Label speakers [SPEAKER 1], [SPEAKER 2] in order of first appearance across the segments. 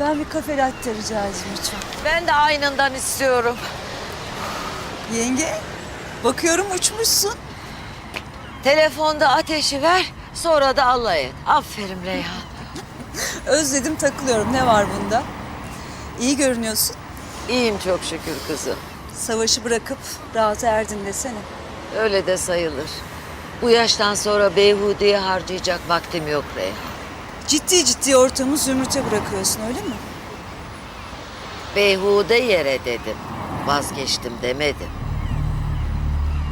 [SPEAKER 1] Ben bir kafe latte rica edeyim lütfen.
[SPEAKER 2] Ben de aynından istiyorum.
[SPEAKER 1] Yenge, bakıyorum uçmuşsun.
[SPEAKER 2] Telefonda ateşi ver, sonra da alay et. Aferin Reyhan.
[SPEAKER 1] Özledim takılıyorum. Ne var bunda? İyi görünüyorsun.
[SPEAKER 2] İyiyim çok şükür kızım.
[SPEAKER 1] Savaşı bırakıp rahata erdin desene.
[SPEAKER 2] Öyle de sayılır. Bu yaştan sonra beyhudeye harcayacak vaktim yok Reyhan.
[SPEAKER 1] Ciddi ciddi ortamı Zümrüt'e bırakıyorsun öyle mi?
[SPEAKER 2] Beyhude yere dedim. Vazgeçtim demedim.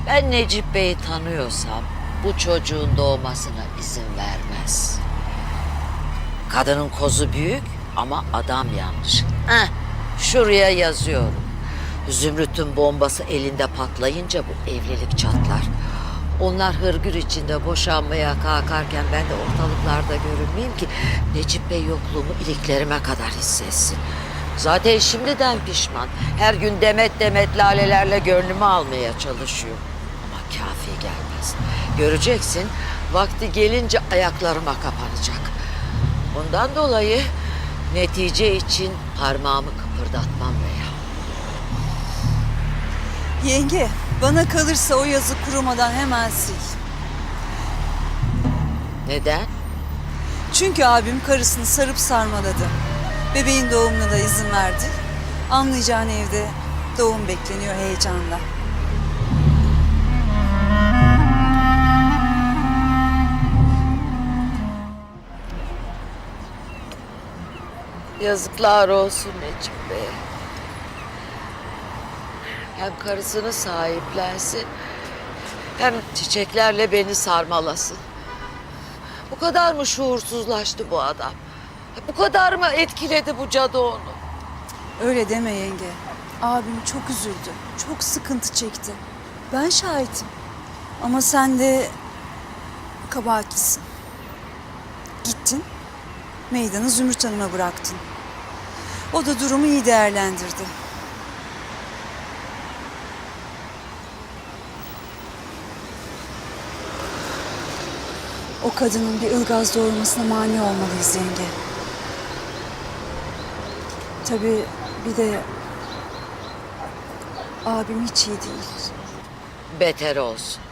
[SPEAKER 2] Ben Necip Bey'i tanıyorsam bu çocuğun doğmasına izin vermez. Kadının kozu büyük ama adam yanlış. Heh, şuraya yazıyorum. Zümrüt'ün bombası elinde patlayınca bu evlilik çatlar. Onlar hırgür içinde boşanmaya kalkarken ben de ortalıklarda görünmeyeyim ki Necip Bey yokluğumu iliklerime kadar hissetsin. Zaten şimdiden pişman. Her gün demet demet lalelerle gönlümü almaya çalışıyor. Ama kafi gelmez. Göreceksin vakti gelince ayaklarıma kapanacak. Ondan dolayı netice için parmağımı kıpırdatmam veya.
[SPEAKER 1] Yenge, bana kalırsa o yazı kurumadan hemen sil.
[SPEAKER 2] Neden?
[SPEAKER 1] Çünkü abim karısını sarıp sarmaladı. Bebeğin doğumuna da izin verdi. Anlayacağın evde doğum bekleniyor heyecanla.
[SPEAKER 2] Yazıklar olsun Necip Bey. Hem karısını sahiplensin hem çiçeklerle beni sarmalasın. Bu kadar mı şuursuzlaştı bu adam? Bu kadar mı etkiledi bu cadı onu?
[SPEAKER 1] Öyle deme yenge. Abim çok üzüldü. Çok sıkıntı çekti. Ben şahitim. Ama sen de kabahatlisin. Gittin, meydanı Zümrüt Hanım'a bıraktın. O da durumu iyi değerlendirdi. O kadının bir ılgaz doğurmasına mani olmalıyız yenge. Tabii bir de abim hiç iyi değil.
[SPEAKER 2] Beter olsun.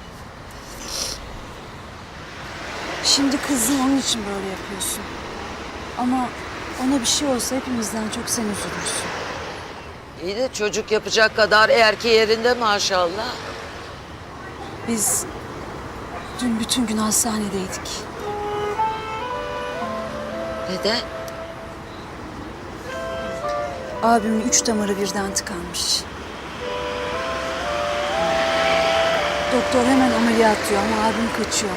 [SPEAKER 1] Şimdi kızın onun için böyle yapıyorsun. Ama ona bir şey olsa hepimizden çok sen üzülürsün.
[SPEAKER 2] İyi de çocuk yapacak kadar erkeği yerinde maşallah.
[SPEAKER 1] Biz dün bütün gün hastanedeydik.
[SPEAKER 2] Neden?
[SPEAKER 1] Abimin üç damarı birden tıkanmış. Doktor hemen ameliyat diyor ama abim kaçıyor.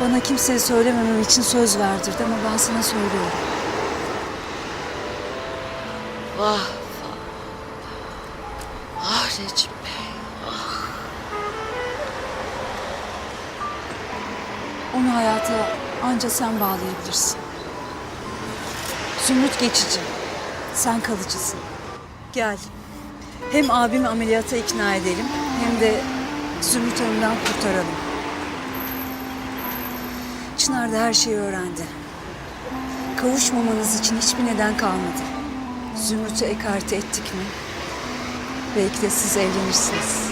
[SPEAKER 1] Bana kimseye söylememem için söz verdirdi ama ben sana söylüyorum.
[SPEAKER 2] Vah. Ah Necip Bey.
[SPEAKER 1] Onu hayata anca sen bağlayabilirsin. Zümrüt geçici. Sen kalıcısın. Gel. Hem abimi ameliyata ikna edelim hem de Zümrüt Hanım'dan kurtaralım. Çınar da her şeyi öğrendi. Kavuşmamanız için hiçbir neden kalmadı. Zümrüt'ü ekarte ettik mi? Belki de siz evlenirsiniz.